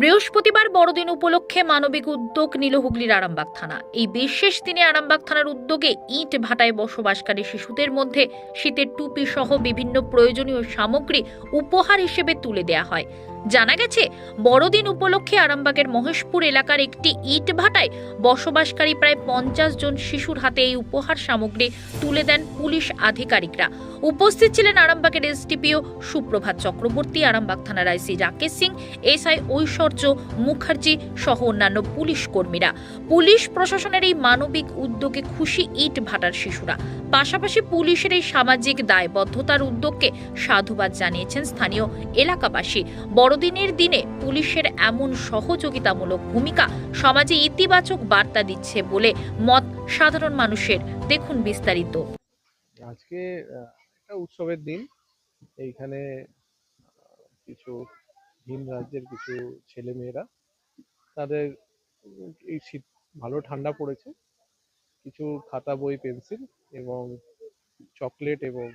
বৃহস্পতিবার বড়দিন উপলক্ষে মানবিক উদ্যোগ নিল হুগলির আরামবাগ থানা। এই বিশেষ দিনে আরামবাগ থানার উদ্যোগে ইট ভাটায় বসবাসকারী শিশুদের মধ্যে শীতের টুপি সহ বিভিন্ন প্রয়োজনীয় সামগ্রী উপহার হিসেবে তুলে দেয়া হয়। জানা গেছে, বড়দিন উপলক্ষে আরামবাগের মহেশপুর এলাকার একটি ইট ভাটায় বসবাসকারী প্রায় পঞ্চাশ জন শিশুর হাতে এই উপহার সামগ্রী তুলে দেন পুলিশ আধিকারিকরা। উপস্থিত ছিলেন আরামবাগের এসডিপিও সুপ্রভাত চক্রবর্তী, আরামবাগ থানার আইসি রাকেশ সিং, এসআই ঐশ্বর্য মুখার্জি সহ অন্যান্য পুলিশ কর্মীরা। পুলিশ প্রশাসনের এই মানবিক উদ্যোগে খুশি ইট ভাটার শিশুরা। পাশাপাশি পুলিশের এই সামাজিক দায়বদ্ধতার উদ্যোগকে সাধুবাদ জানিয়েছেন স্থানীয় এলাকাবাসী। বড়দিনের দিনে পুলিশের এমন সহযোগিতামূলক ভূমিকা সমাজে ইতিবাচক বার্তা দিচ্ছে বলে মত সাধারণ মানুষের। দেখুন বিস্তারিত। আজকে একটা উৎসবের দিন। এইখানে কিছু ভিন রাজ্যের কিছু ছেলে মেয়েরা তাদের, এই শীত, ভালো ঠান্ডা পড়েছে। কিছু খাতা বই, পেন্সিল এবং চকলেট এবং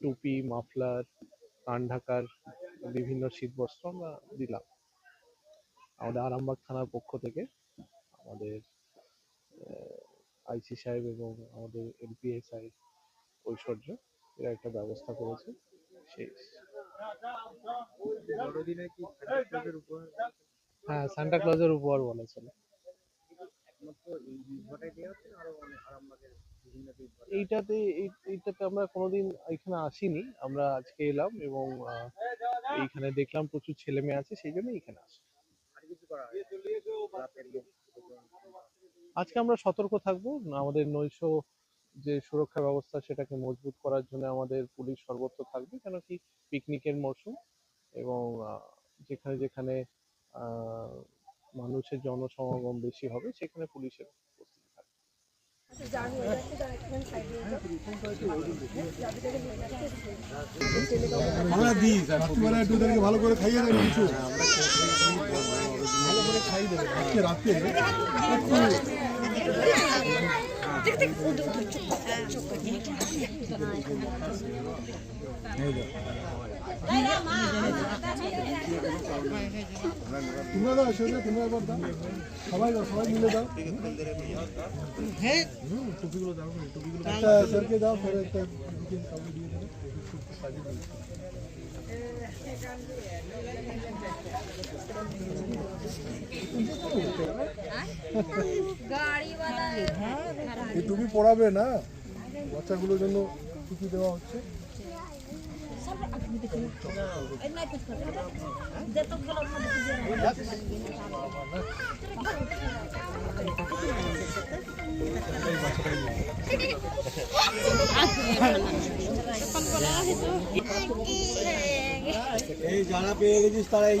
টুপি, মাফলার, কান ঢাকার বিভিন্ন শীতবস্ত্র আমরা দিলাম। আমাদের আরামবাগ থানার পক্ষ থেকে আমাদের আইসি সাহেব এবং আমাদের এলপিএসআই ঐশ্বর্য এরা একটা ব্যবস্থা করেছে। সেই হ্যাঁ সান্টা ক্লজের উপহার বলেছিল। বীজভাটা এইটাতে এই- এইটাতে আমরা কোনোদিন এখানে আসিনি। আমরা আজকে এলাম এবং এইখানে দেখলাম প্রচুর ছেলে মেয়ে আছে সেই জন্য এখানে আসি। আজকে আমরা সতর্ক থাকব। আমাদের নৈশ যে সুরক্ষা ব্যবস্থা সেটাকে মজবুত করার জন্য আমাদের পুলিশ সর্বত্র থাকবে কেন কি পিকনিকের মরশুম এবং যেখানে যেখানে আহ, মানুষের জনসমাগম বেশি হবে সেখানে পুলিশের আমরা দিই রাত্রিবেলা একটু ওদেরকে ভালো করে খাইয়ে দেবেন কিছু ভালো করে খাইয়ে দেবেন আজকে রাত্রে Tık tık. O da, o da çok çok kötü. Neydi? Bunlar da şöyle bunlar var da. Havayla havay bile da. He? Topiklo da var. Topiklo da. Serke da fark et. টুপি পরাবে না? বাচ্চাগুলোর জন্য টুপি দেওয়া হচ্ছে? এই যারা পেয়ে গেছিস তারা এই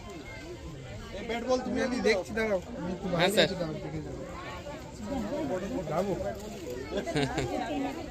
ব্যাট বল তুমি আমি দেখছি দাঁড়াও। হ্যাঁ স্যার। যাব